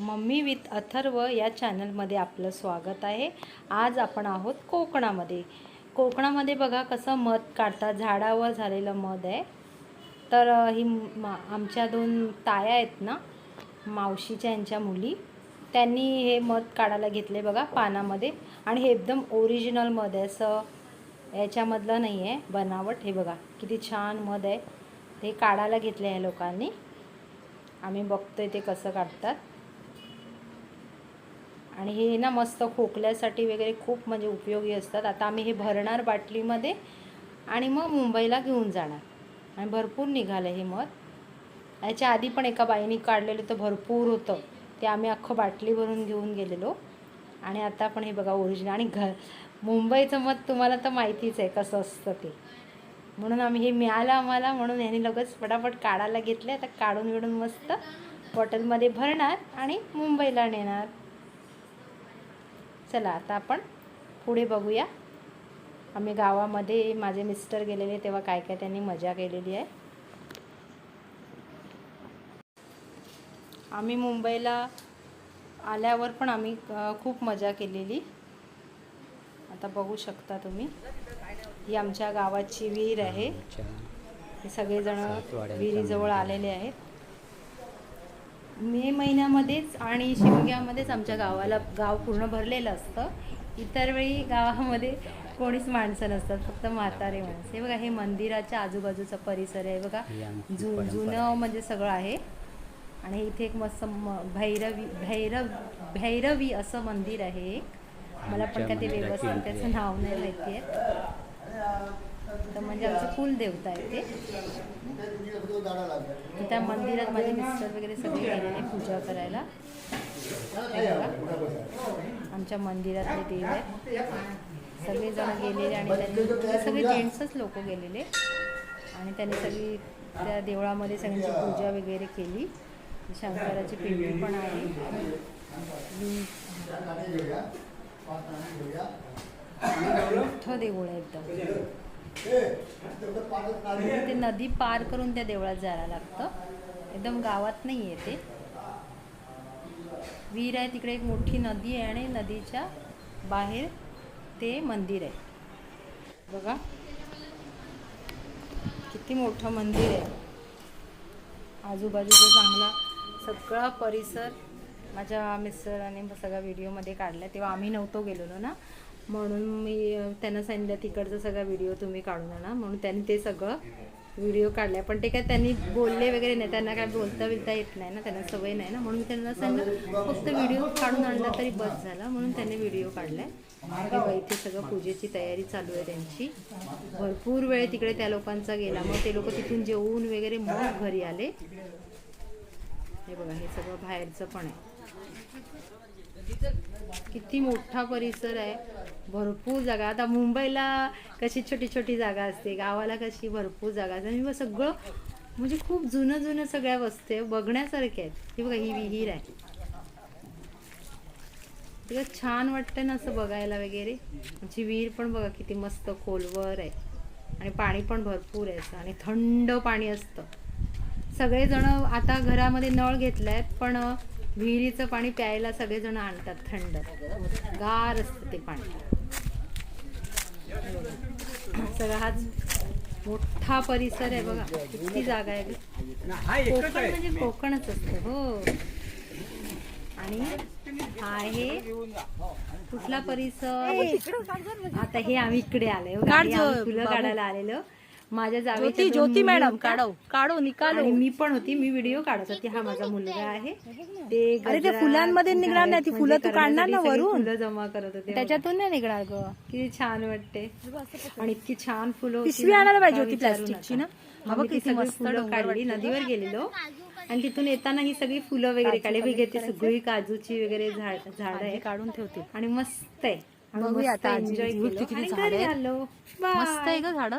Mummy with Atharva या चॅनलमध्ये आपलं स्वागत आहे. आज आपण आहोत कोकणामध्ये. कोकणामध्ये बघा कसं मध काढतात. झाडावर झालेलं मध आहे. तर ही मा आमच्या दोन ताया आहेत ना मावशीच्या यांच्या मुली. त्यांनी हे मध काढायला घेतले बघा पानामध्ये. आणि हे एकदम ओरिजिनल मध आहे. असं याच्यामधलं नाही आहे. बनावट. हे बघा किती छान मध आहे. ते काढायला घेतले आहे लोकांनी. आम्ही बघतोय ते कसं काढतात. आणि हे ना मस्त खोकल्यासाठी वगैरे खूप म्हणजे उपयोगी असतात. आता आम्ही हे भरणार बाटलीमध्ये आणि मग मुंबईला घेऊन जाणार. आणि भरपूर निघालं हे मध. याच्या आधी पण एका बाईने काढलेलं तर भरपूर होतं. ते आम्ही अख्खं बाटली भरून घेऊन गेलेलो. आणि आता पण हे बघा ओरिजिनल आणि घर मुंबईचं मत तुम्हाला तर माहितीच आहे कसं असतं ते. म्हणून आम्ही हे मिळालं आम्हाला म्हणून ह्याने लगेच पटापट काढायला घेतले आता काढून विडून मस्त बॉटलमध्ये भरणार आणि मुंबईला नेणार. चला आता आपण पुढे बघूया. आम्ही गावामध्ये माझे मिस्टर गेलेले तेव्हा काय काय त्यांनी मजा केलेली आहे. आम्ही मुंबईला आल्यावर पण आम्ही खूप मजा केलेली. आता बघू शकता तुम्ही. ही आमच्या गावाची विहीर आहे. हे सगळेजण विहिरीजवळ आलेले आहेत. मे महिन्यामध्येच आणि शिमग्यामध्येच आमच्या गावाला गाव पूर्ण भरलेलं असतं. इतर वेळी गावामध्ये कोणीच माणसं नसतात फक्त म्हातारे माणसं. हे बघा हे मंदिराच्या आजूबाजूचा परिसर आहे. बघा जु जुनं म्हणजे सगळं आहे. आणि इथे एक मस्त म भैरवी भैरव भैरवी असं मंदिर आहे एक. मला पण काय ते व्यवस्थित त्याचं नाव नाही माहिती आहे. तर म्हणजे आमचं कुलदेवता आहे ते. त्या मंदिरात माझे मिस्टर वगैरे सगळे गेलेले पूजा करायला. आमच्या मंदिरातले देव आहेत. सगळेजण गेलेले आणि त्यांनी म्हणजे सगळे जेंट्सच लोक गेलेले. आणि त्यांनी सगळी त्या देवळामध्ये सगळ्यांची पूजा वगैरे केली. शंकराची पिंडी पण आहे. मोठं देऊळ आहे एकदम. म्हणजे ते नदी पार करून त्या देवळात जायला लागतं. एकदम गावात नाही आहे ते. विहीर आहे तिकडे एक मोठी नदी आहे आणि नदीच्या बाहेर ते मंदिर आहे. बघा. किती मोठं मंदिर आहे. आजूबाजूचा चांगला सगळा परिसर माझ्या मिस्टरांनी सगळ्या व्हिडिओमध्ये काढला तेव्हा आम्ही नव्हतो गेलेलो ना. म्हणून मी त्यांना सांगितलं तिकडचा सगळा व्हिडिओ तुम्ही काढून आणा. म्हणून त्यांनी ते सगळं व्हिडिओ काढला. पण ते काय त्यांनी बोलले वगैरे नाही. त्यांना काय बोलता बिलता येत नाही ना. त्यांना सवय नाही ना. म्हणून त्यांना सांगितलं फक्त व्हिडिओ काढून आणला तरी बस झाला. म्हणून त्यांनी व्हिडिओ काढलाय तेव्हा इथे सगळं पूजेची तयारी चालू आहे त्यांची. भरपूर वेळ तिकडे त्या लोकांचा गेला. मग ते लोक तिथून जेवून वगैरे मग घरी आले. हे बघा हे सगळं बाहेरचं पण आहे. किती मोठा परिसर आहे. भरपूर जागा. आता मुंबईला कशी छोटी छोटी जागा असते गावाला कशी भरपूर जागा असते. आणि सगळं म्हणजे खूप जुनं जुनं सगळ्या वस्तू आहे. बघण्यासारख्या आहेत. हे बघा ही विहीर आहे. तिला छान वाटतं ना असं बघायला वगैरे. आमची विहीर पण बघा किती मस्त खोलवर आहे. आणि पाणी पण भरपूर आहे असं. आणि थंड पाणी असतं. सगळेजण आता घरामध्ये नळ घेतलाय पण विहिरीचं पाणी प्यायला सगळेजण आणतात थंड. गार असतं ते पाणी. सगळा हाच मोठा परिसर आहे बघा. किती जागा आहे. कोकण म्हणजे कोकणच असतं हो. आणि हा आहे कुठला परिसर? आता हे आम्ही इकडे आले फुलं काढायला आलेलो. माझ्या ज्योती मुली मॅडम. काढव काढो निकालो. मी पण होती मी व्हिडिओ काढत होती. हा माझा मुलगा आहे. ते अरे ते फुलांमध्ये निघणार नाही, ती म्हणजे फुलं तू काढणार ना वरून. फुलं जमा करत होते. त्याच्यातून नाही निघणार ग. किती छान वाटते. आणि इतकी छान फुलं पिशवी आणायला पाहिजे होती प्लास्टिकची. ना. ती किती मस्त काढली नदीवर गेलेलो. आणि तिथून येताना ही सगळी फुलं वगैरे काढली. बघ ती सगळी काजूची वगैरे झाड आहे काढून ठेवते. आणि मस्त आहे. बघूया मस्त आता एन्जॉय झाडं घरी. आलो. मस्त आहे. ग झाड.